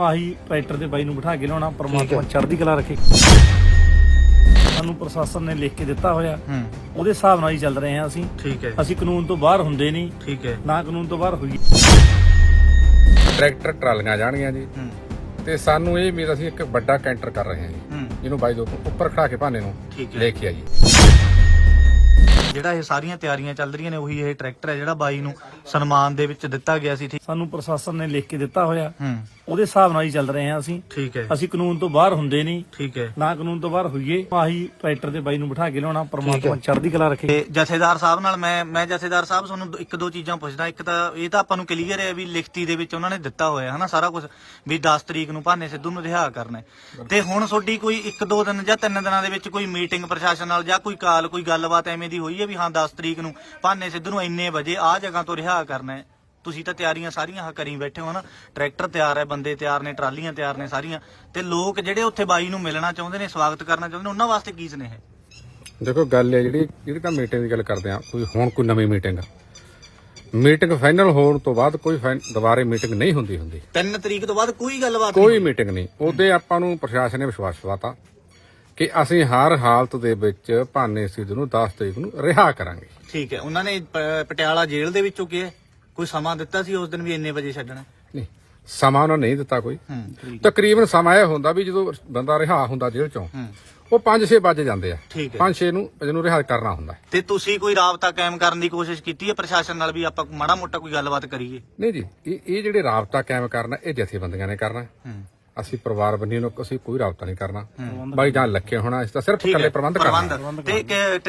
ਆਹੀ ਟਰੈਕਟਰ ਦੇ ਬਾਈ ਨੂੰ ਬਿਠਾ ਕੇ ਲਿਆਉਣਾ ਪਰਮਾਤਮਾ ਚੜ੍ਹਦੀ ਕਲਾ ਰੱਖੇ। ਸਾਨੂੰ ਪ੍ਰਸ਼ਾਸਨ ਨੇ ਲਿਖ ਕੇ ਦਿੱਤਾ ਹੋਇਆ। ਹੂੰ। ਉਹਦੇ ਹਿਸਾਬ ਨਾਲ ਹੀ ਚੱਲ ਰਹੇ ਹਾਂ ਅਸੀਂ। ਠੀਕ ਹੈ। ਅਸੀਂ ਕਾਨੂੰਨ ਤੋਂ ਬਾਹਰ ਹੁੰਦੇ ਨਹੀਂ। ਠੀਕ ਹੈ। ਨਾ ਕਾਨੂੰਨ ਤੋਂ ਬਾਹਰ ਹੋਈਏ। ਟਰੈਕਟਰ ਟਰਾਲੀਆਂ ਜਾਣਗੀਆਂ ਜੀ। ਹੂੰ। ਤੇ ਸਾਨੂੰ ਇਹ ਉਮੀਦ ਅਸੀਂ ਇੱਕ ਵੱਡਾ ਕੈਂਟਰ ਕਰ ਰਹੇ ਹਾਂ ਜੀ। ਜਿਹਨੂੰ ਬਾਈ ਦੋ ਉੱਪਰ ਖੜਾ ਕੇ ਭਾਨੇ ਨੂੰ। ਲੈ ਕੇ ਆਈਏ। ਜਿਹੜਾ ਇਹ ਸਾਰੀਆਂ ਤਿਆਰੀਆਂ ਚੱਲ ਰਹੀਆਂ ਨੇ ਉਹੀ ਇਹ ਟਰੈਕਟਰ ਹੈ ਜਿਹੜਾ ਬਾਈ ਨੂੰ ਸਨਮਾਨ ਦੇ ਵਿੱਚ ਦਿੱਤਾ ਗਿਆ ਸੀ ਠੀਕ। ਸਾਨੂੰ ਪ੍ਰਸ਼ਾਸਨ ਨੇ ਲਿਖ ਕੇ ਦਿੱਤਾ ਹੋਇਆ। ਹੂੰ। ਉਹਦੇ ਹਿਸਾਬ ਨਾਲ ਹੀ ਚੱਲ ਰਹੇ ਹਾਂ ਅਸੀਂ। ਠੀਕ ਹੈ ਅਸੀਂ ਕਾਨੂੰਨ ਤੋਂ ਬਾਹਰ ਹੁੰਦੇ ਨਹੀਂ। ਠੀਕ ਹੈ। ਨਾ ਕਾਨੂੰਨ ਤੋਂ ਬਾਹਰ ਹੋਈਏ ਆਹੀ ਟਰੈਕਟਰ ਦੇ ਬਾਈ ਨੂੰ ਬਿਠਾ ਕੇ ਲਿਆਉਣਾ ਪਰਮਾਤਮਾ ਚੜ੍ਹਦੀ ਕਲਾ ਰੱਖੇ। ਤੇ ਜਥੇਦਾਰ ਸਾਹਿਬ ਨਾਲ ਮੈਂ ਮੈਂ ਜਥੇਦਾਰ ਸਾਹਿਬ ਤੁਹਾਨੂੰ ਇੱਕ ਦੋ ਚੀਜ਼ਾਂ ਪੁੱਛਦਾ। ਇੱਕ ਤਾਂ ਇਹ ਤਾਂ ਆਪਾਂ ਨੂੰ ਕਲੀਅਰ ਹੈ ਵੀ ਲਿਖਤੀ ਦੇ ਵਿੱਚ ਉਹਨਾਂ ਨੇ ਦਿੱਤਾ ਹੋਇਆ ਹੈ ਹਨਾ ਸਾਰਾ ਕੁਝ ਵੀ 10 ਤਰੀਕ ਨੂੰ ਭਾਨੇ ਸਿੱਧੂ ਨੂੰ ਰਿਹਾ ਕਰਨਾ ਹੈ। ਤੇ ਹੁਣ ਤੁਹਾਡੀ ਕੋਈ ਇੱਕ ਦੋ ਦਿਨ ਜਾਂ ਤਿੰਨ ਦਿਨਾਂ ਦੇ ਵਿੱਚ ਕੋਈ ਮੀਟਿੰਗ ਪ੍ਰਸ਼ਾਸਨ ਨਾਲ ਜਾਂ ਕੋਈ ਕਾਲ ਕੋਈ ਗੱਲਬਾਤ ਐਵੇਂ ਦੀ ਹੋਈ ਹੈ ਵੀ ਹਾਂ 10 ਤਰੀਕ ਨੂੰ ਭਾਨੇ ਸਿੱਧੂ ਨੂੰ ਇੰਨੇ ਵਜੇ ਆਹ ਜਗ੍ਹਾ ਤੋਂ ਰਿਹਾ ਕਰਨਾ ਹੈ? ਤੁਸੀਂ ਤਾਂ ਤਿਆਰੀਆਂ ਸਾਰੀਆਂ ਆਹ ਕਰੀ ਬੈਠੇ ਹੋ ਨਾ ਟਰੈਕਟਰ ਤਿਆਰ ਹੈ ਬੰਦੇ ਤਿਆਰ ਨੇ ਟਰਾਲੀਆਂ ਤਿਆਰ ਨੇ ਸਾਰੀਆਂ। ਤੇ ਲੋਕ ਜਿਹੜੇ ਉੱਥੇ ਬਾਈ ਨੂੰ ਮਿਲਣਾ ਚਾਹੁੰਦੇ ਨੇ ਸਵਾਗਤ ਕਰਨਾ ਚਾਹੁੰਦੇ ਨੇ ਉਹਨਾਂ ਵਾਸਤੇ ਕੀ ਸੁਨੇਹਾ ਹੈ? ਦੇਖੋ ਗੱਲ ਹੈ ਜਿਹੜੀ ਜਿਹੜੀ ਤਾਂ ਮੀਟਿੰਗ ਦੀ ਗੱਲ ਕਰਦੇ ਆ ਕੋਈ ਹੁਣ ਕੋਈ ਨਵੀਂ ਮੀਟਿੰਗ ਮੀਟਿੰਗ ਫਾਈਨਲ ਹੋਣ ਤੋਂ ਬਾਅਦ ਕੋਈ ਫਾਈਨ- ਦੁਬਾਰੇ ਮੀਟਿੰਗ ਨਹੀਂ ਹੁੰਦੀ ਹੁੰਦੀ। 3 ਤਰੀਕ ਤੋਂ ਬਾਅਦ ਕੋਈ ਗੱਲਬਾਤ ਕੋਈ ਮੀਟਿੰਗ ਨਹੀਂ। ਉਹਦੇ ਆਪਾਂ ਨੂੰ ਪ੍ਰਸ਼ਾਸਨ ਨੇ ਵਿਸ਼ਵਾਸ ਦਿਵਾਤਾ ਕਿ ਅਸੀਂ ਹਰ ਹਾਲਤ ਦੇ ਵਿੱਚ ਭਾਨੇ ਸਿੱਧੂ ਨੂੰ 10 ਤਰੀਕ ਨੂੰ ਰਿਹਾ ਕਰਾਂਗੇ। ਠੀਕ ਹੈ ਉਹਨਾਂ ਨੇ ਪ- ਪਟਿਆਲਾ ਜੇਲ੍ਹ ਦੇ ਵਿੱਚੋਂ ਕਿਹਾ ਕੋਈ ਸਮਾਂ ਦਿੱਤਾ ਸੀ ਉਸ ਦਿਨ ਵੀ ਇੰਨੇ ਵਜੇ ਛੱਡਣਾ? ਨਹੀਂ ਸਮਾਂ ਉਹਨਾਂ ਨਹੀਂ ਦਿੱਤਾ ਕੋਈ। ਹੂੰ ਤਕਰੀਬਨ ਸਮਾਂ ਇਹ ਹੁੰਦਾ ਵੀ ਜਦੋਂ ਬੰਦਾ ਰਿਹਾ ਹੁੰਦਾ ਜੇਲ੍ਹ ਚੋਂ ਉਹ 5-6 ਵਜੇ ਜਾਂਦੇ ਆ। ਠੀਕ ਹੈ। 5-6 ਨੂੰ ਇਹਨੂੰ ਰਿਹਾ ਕਰਨਾ ਹੁੰਦਾ। ਤੇ ਤੁਸੀਂ ਕੋਈ ਰਾਬਤਾ ਕਾਇਮ ਕਰਨ ਦੀ ਕੋਸ਼ਿਸ਼ ਕੀਤੀ ਹੈ ਪ੍ਰਸ਼ਾਸਨ ਨਾਲ ਵੀ ਆਪਾਂ ਮਾੜਾ ਮੋਟਾ ਕੋਈ ਗੱਲਬਾਤ ਕਰੀਏ? ਨਹੀਂ ਜੀ ਇਹ ਇਹ ਜਿਹੜੇ ਰਾਬਤਾ ਕਾਇਮ ਕਰਨਾ ਇਹ ਜਥੇਬੰਦੀਆਂ ਨੇ ਕਰਨਾ। ਅਸੀਂ ਪਰਿਵਾਰ ਬੰਨੀ ਨੂੰ ਅਸੀਂ ਕੋਈ ਰਾਬਤਾ ਨਹੀਂ ਕਰਨਾ। ਬਾਈ ਜਾਨ ਲੱਖੇ ਹੋਣਾ ਇਸ ਤਾਂ ਸਿਰਫ ਇਕੱਲੇ ਪ੍ਰਬੰਧ ਕਰਨਾ ਤੇ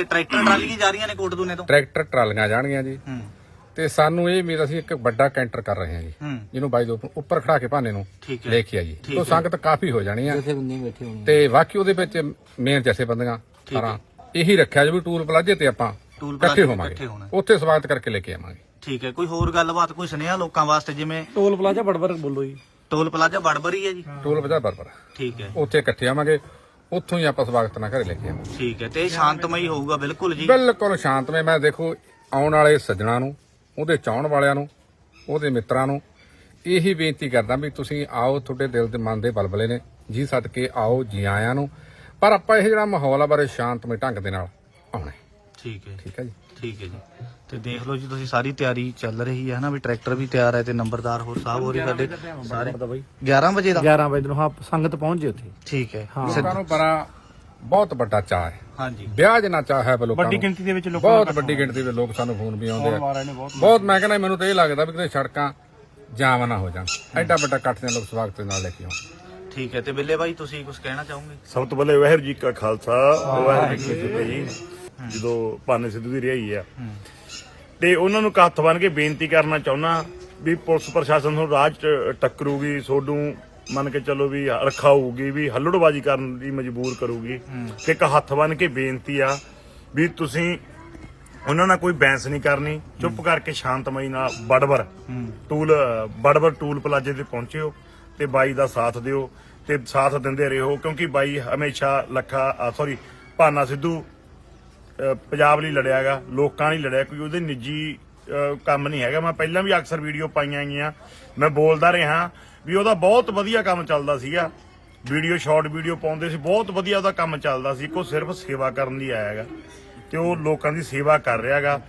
ਟਰੈਕਟਰ ਟਰਾਲੀਆਂ ਜਾ ਰਹੀਆਂ ਨੇ ਕੋਟਦੂਨੇ ਤੋਂ? ਟਰੈਕਟਰ ਟਰਾਲੀਆਂ ਜਾਣਗੀਆਂ ਜੀ। ਤੇ ਸਾਨੂੰ ਇਹ ਉਮੀਦ ਅਸੀਂ ਇੱਕ ਵੱਡਾ ਕੈਂਟਰ ਕਰ ਰਹੇ ਹਾਂ ਜੀ। ਹੂੰ। ਜਿਹਨੂੰ ਬਾਈ ਦੋ ਉੱਪਰ ਖੜਾ ਕੇ ਭਾਨੇ ਨੂੰ ਹੈ। ਲੈ ਕੇ ਆਈਏ। ਠੀਕ ਤੋਂ ਸੰਗਤ ਕਾਫੀ ਹੋ ਜਾਣੀ ਆ। ਤੇ ਬਾਕੀ ਉਹਦੇ ਵਿੱਚ ਮੇਨ ਜੈਸੇ ਬੰਦੀਆਂ ਸਾਰਾ। ਇਹੀ ਰੱਖਿਆ ਜੀ ਵੀ ਟੂਲ ਪਲਾਜੇ ਤੇ ਆਪਾਂ ਟੂਲ ਇਕੱਠੇ ਪਲਾਜ਼ੇ ਹੋਵਾਂਗੇ। ਉੱਥੇ ਸਵਾਗਤ ਕਰਕੇ ਲੈ ਕੇ ਆਵਾਂਗੇ। ਠੀਕ ਹੈ। ਕੋਈ ਹੋਰ ਗੱਲਬਾਤ ਕੋਈ ਸੁਨੇਹਾ ਲੋਕਾਂ ਵਾਸਤੇ ਜਿਵੇਂ? ਟੋਲ ਪਲਾਜ਼ਾ ਬੜਬੜ ਬੋਲੋ ਜੀ। ਟੋਲ ਪਲਾਜ਼ਾ ਬੜਬਰੀ ਹੈ ਜੀ। ਟੂਲ ਵਜਾ ਬਰਬਰ ਠੀਕ ਹੈ। ਉੱਥੇ ਇਕੱਠੇ ਆਵਾਂਗੇ। ਉੱਥੋਂ ਹੀ ਆਪਾਂ ਸਵਾਗਤ ਨਾਲ ਘਰੇ ਲੈ ਕੇ ਆਵਾਂਗੇ। ਠੀਕ ਹੈ। ਤੇ ਇਹ ਸ਼ਾਂਤਮਈ ਹੋਊਗਾ ਬਿਲਕੁਲ ਜੀ। ਬਿਲਕੁਲ ਸ਼ਾਂਤਮਈ। ਮੈਂ ਦੇਖੋ ਆਉਣ ਵਾਲੇ ਸੱਜਣਾ ਨੂੰ ਉਹਦੇ ਚਾਹਣ ਵਾਲਿਆਂ ਨੂੰ ਉਹਦੇ ਮਿੱਤਰਾਂ ਨੂੰ ਇਹੀ ਬੇਨਤੀ ਕਰਦਾ ਵੀ ਤੁਸੀਂ ਆਓ ਤੁਹਾਡੇ ਦਿਲ ਦੇ ਮਨ ਦੇ ਬਲਬਲੇ ਨੇ ਜੀ ਸਦਕੇ ਆਓ ਜੀ ਆਇਆਂ ਨੂੰ। ਪਰ ਆਪਾਂ ਇਹ ਜਿਹੜਾ ਮਾਹੌਲ ਆ ਬਾਰੇ ਸ਼ਾਂਤਮਈ ਢੰਗ ਦੇ ਨਾਲ ਆਉਣਾ ਹੈ। ਠੀਕ ਹੈ ਠੀਕ ਹੈ ਜੀ? ਠੀਕ ਹੈ ਜੀ। ਤੇ ਦੇਖ ਲਓ ਜੀ ਤੁਸੀਂ ਸਾਰੀ ਤਿਆਰੀ ਚੱਲ ਰਹੀ ਹੈ ਨਾ ਵੀ ਟਰੈਕਟਰ ਵੀ ਤਿਆਰ ਹੈ ਤੇ ਨੰਬਰਦਾਰ ਹੋਰ ਸਾਹਿਬ ਹੋਰ ਸਾਡੇ ਸਾਰੇ ਦਾ ਬਾਈ। 11 ਵਜੇ ਦਾ? 11 ਵਜੇ ਨੂੰ ਹਾਂ ਸੰਗਤ ਪਹੁੰਚ ਜੇ ਉੱਥੇ। ਠੀਕ ਹੈ। ਲੋਕਾਂ ਨੂੰ ਬੜਾ ਬਹੁਤ ਵੱਡਾ ਚਾਹ ਹੈ। ਹਾਂਜੀ। ਵਿਆਹ ਜਿੰਨਾ ਚਾਹ ਹੈ ਲੋਕਾਂ ਵੱਡੀ ਗਿਣਤੀ ਦੇ ਵਿੱਚ ਲੋਕ ਬਹੁਤ ਵੱਡੀ ਗਿਣਤੀ ਦੇ ਲੋਕ ਸਾਨੂੰ ਫੋਨ ਵੀ ਆਉਂਦੇ ਆ। ਬਹੁਤ ਮੈਂ ਕਹਿੰਦਾ ਮੈਨੂੰ ਤਾਂ ਇਹ ਲੱਗਦਾ ਵੀ ਕਿਤੇ ਸੜਕਾਂ ਜਾਮ ਨਾ ਹੋ ਜਾਣ। ਐਡਾ ਵੱਡਾ ਇਕੱਠ ਦੇ ਲੋਕ ਸਵਾਗਤ ਦੇ ਨਾਲ ਲੈ ਕੇ ਆਉਣ। ਠੀਕ ਹੈ ਤੇ ਬਿੱਲੇ ਬਾਈ ਤੁਸੀਂ ਕੁਝ ਕਹਿਣਾ ਚਾਹੋਗੇ? ਸਭ ਤੋਂ ਪਹਿਲੇ ਵਾਹਿਗੁਰੂ ਜੀ ਕਾ ਖਾਲਸਾ ਵਾਹਿਗੁਰੂ ਜੀ ਕੀ ਫਤਿਹ। ਜੀ ਜਦੋਂ ਭਾਨੇ ਸਿੱਧੂ ਦੀ ਰਿਹਾਈ ਆ। ਤੇ ਉਹਨਾਂ ਨੂੰ ਹੱਥ ਬੰਨ ਕੇ ਬੇਨਤੀ ਕਰਨਾ ਚਾਹੁੰਦਾ ਵੀ ਪੁਲਿਸ ਪ੍ਰਸ਼ਾਸਨ ਨੂੰ ਰਾਜ ਟੱਕਰੂਗੀ ਸੋਡੂ ਮੰਨ ਕੇ ਚੱਲੋ ਵੀ ਰੱਖਾ ਹੋਊਗੀ ਵੀ ਹੱਲੜਬਾਜੀ ਕਰਨ ਦੀ ਮਜਬੂਰ ਕਰੂਗੀ। ਤੇ ਇੱਕ ਹੱਥ ਬੰਨ ਕੇ ਬੇਨਤੀ ਆ ਵੀ ਤੁਸੀਂ ਉਹਨਾਂ ਨਾਲ ਕੋਈ ਬੈਂਸ ਨਹੀਂ ਕਰਨੀ, ਚੁੱਪ ਕਰਕੇ ਸ਼ਾਂਤਮਈ ਨਾਲ ਬੜਬਰ, ਟੂਲ ਬੜਬਰ ਟੂਲ ਪਲਾਜੇ ਤੇ ਪਹੁੰਚਿਓ ਤੇ ਬਾਈ ਦਾ ਸਾਥ ਦਿਓ ਤੇ ਸਾਥ ਦਿੰਦੇ ਰਹੋ, ਕਿਉਂਕਿ ਬਾਈ ਹਮੇਸ਼ਾ ਲੱਖਾ ਸੌਰੀ ਭਾਨਾ ਸਿੱਧੂ ਪੰਜਾਬ ਲਈ ਲੜਿਆਗਾ ਲੋਕਾਂ ਲਈ ਲੜਿਆ ਕੋਈ ਉਹਦੇ ਨਿੱਜੀ ਕੰਮ ਨਹੀਂ ਹੈਗਾ। ਮੈਂ ਪਹਿਲਾਂ ਵੀ ਅਕਸਰ ਵੀਡੀਓ ਪਾਈਆਂ ਗਈਆਂ ਮੈਂ ਬੋਲਦਾ ਰਿਹਾ ਵੀ ਉਹਦਾ ਬਹੁਤ ਵਧੀਆ ਕੰਮ ਚੱਲਦਾ ਸੀਗਾ। ਵੀਡੀਓ, ਸ਼ਾਰਟ ਵੀਡੀਓ ਪਾਉਂਦੇ ਸੀ। ਬਹੁਤ ਵਧੀਆ ਉਹਦਾ ਕੰਮ ਚੱਲਦਾ ਸੀ। ਕੋ ਸਿਰਫ ਸੇਵਾ ਕਰਨ ਲਈ ਆਇਆ ਹੈਗਾ। ਤੇ ਉਹ ਲੋਕਾਂ ਦੀ ਸੇਵਾ ਕਰ ਰਿਹਾ ਰਿਹਾਗਾ